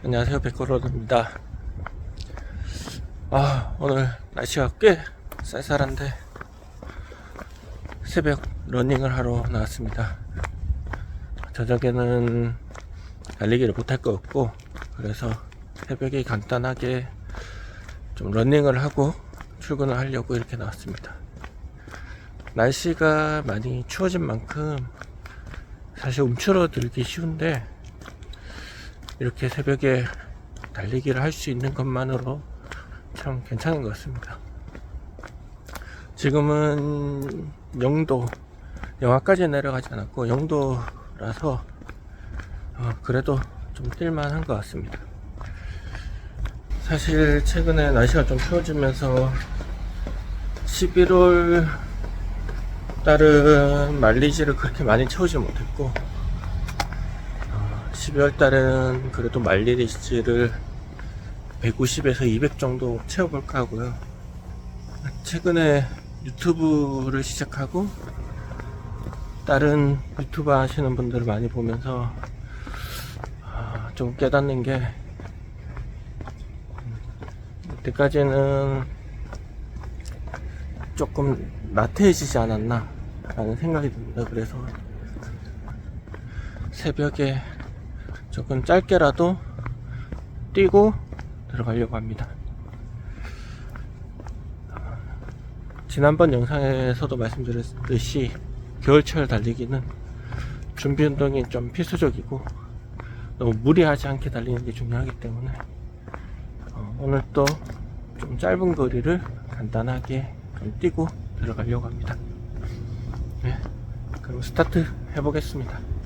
안녕하세요. 백호로드입니다. 아 오늘 날씨가 꽤 쌀쌀한데 새벽 러닝을 하러 나왔습니다. 저녁에는 달리기를 못할 것 같고 그래서 새벽에 간단하게 좀 러닝을 하고 출근을 하려고 이렇게 나왔습니다. 날씨가 많이 추워진 만큼 사실 움츠러들기 쉬운데 이렇게 새벽에 달리기를 할 수 있는 것만으로 참 괜찮은 것 같습니다. 지금은 영도, 영하까지 내려가지 않았고 영도라서 어, 그래도 좀 뛸만한 것 같습니다. 사실 최근에 날씨가 좀 추워지면서 11월 달은 말리지를 그렇게 많이 채우지 못했고 12월 달은 그래도 말리지를 150에서 200 정도 채워볼까 하고요. 최근에 유튜브를 시작하고 다른 유튜브 하시는 분들을 많이 보면서 아, 좀 깨닫는 게 이때까지는 조금 나태해지지 않았나 라는 생각이 듭니다. 그래서 새벽에 조금 짧게라도 뛰고 들어가려고 합니다. 지난번 영상에서도 말씀드렸듯이 겨울철 달리기는 준비 운동이 좀 필수적이고 너무 무리하지 않게 달리는 게 중요하기 때문에 어, 오늘 또 좀 짧은 거리를 간단하게 좀 뛰고 들어가려고 합니다. 네, 그럼 스타트 해보겠습니다.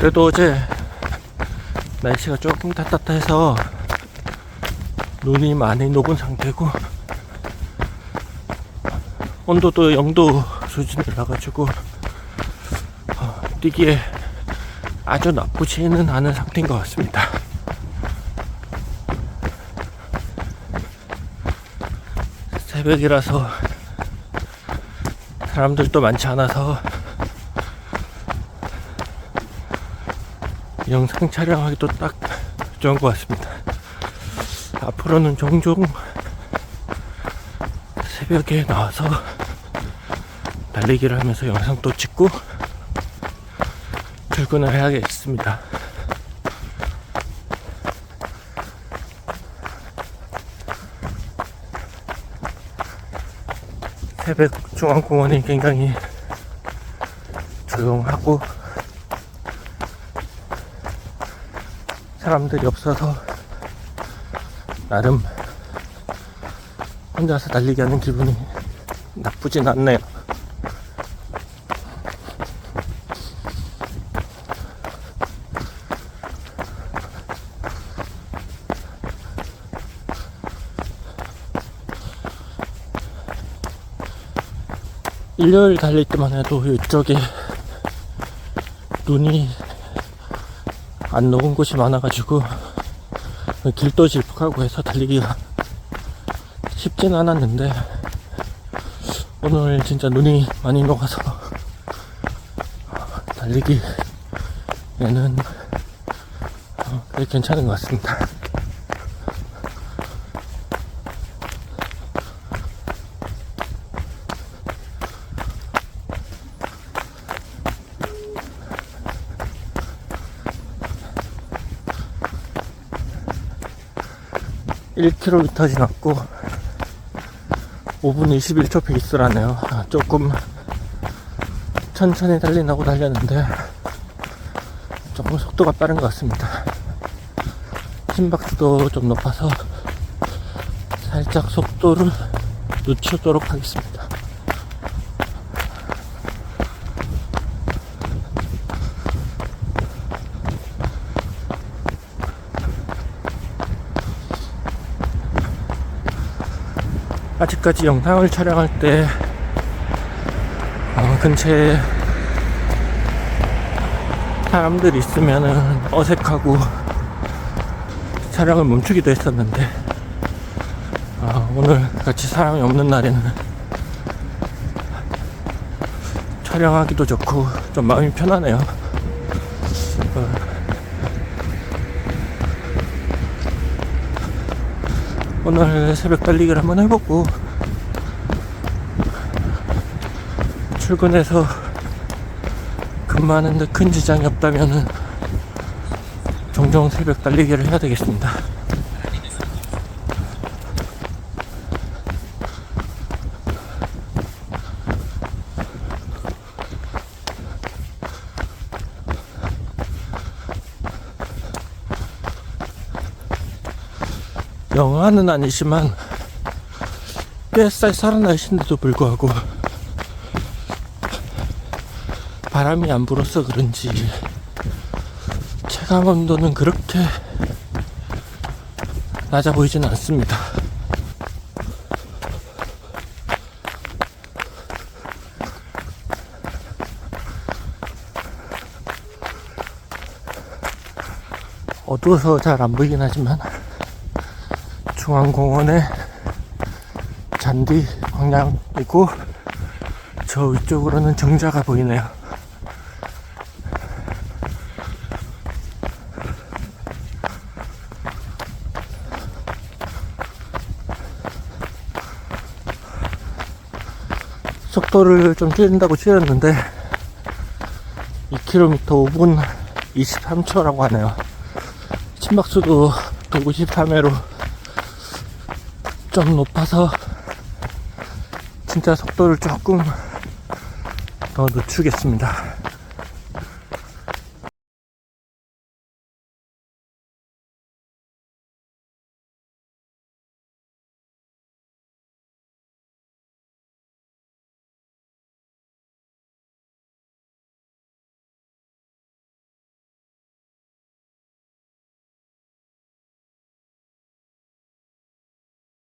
그래도 어제 날씨가 조금 따뜻해서 눈이 많이 녹은 상태고 온도도 0도 수준이 나가지고 어, 뛰기에 아주 나쁘지는 않은 상태인 것 같습니다. 새벽이라서 사람들도 많지 않아서 영상 촬영하기도 딱 좋은 것 같습니다. 앞으로는 종종 새벽에 나와서 달리기를 하면서 영상도 찍고 출근을 해야겠습니다. 새벽 중앙공원이 굉장히 조용하고 사람들이 없어서 나름 혼자서 달리기 하는 기분이 나쁘진 않네요. 일요일 달릴 때만 해도 이쪽에 눈이 안 녹은 곳이 많아가지고 길도 질퍽하고 해서 달리기가 쉽진 않았는데 오늘 진짜 눈이 많이 녹아서 달리기에는 괜찮은 것 같습니다. 일 k m 지났고 5분 21초 페이스라네요. 아, 조금 천천히 달리나고 달렸는데 조금 속도가 빠른 것 같습니다. 심박수도 좀 높아서 살짝 속도를 늦추도록 하겠습니다. 아직까지 영상을 촬영할 때 어, 근처에 사람들 있으면은 어색하고 촬영을 멈추기도 했었는데 아, 오늘 같이 사람이 없는 날에는 촬영하기도 좋고 좀 마음이 편하네요. 어, 오늘 새벽 달리기를 한번 해보고 출근해서 근무하는데 큰 지장이 없다면은 종종 새벽 달리기를 해야 되겠습니다. 영하는 아니지만 꽤쌀 살아나신데도 불구하고 바람이 안 불어서 그런지 체감 온도는 그렇게 낮아 보이지는 않습니다. 어두워서 잘 안 보이긴 하지만 중앙공원의 잔디 광양이고 저 위쪽으로는 정자가 보이네요. 속도를 좀 줄인다고 줄였는데 2km 5분 23초라고 하네요. 심박수도 193회로 좀 높아서 진짜 속도를 조금 더 늦추겠습니다.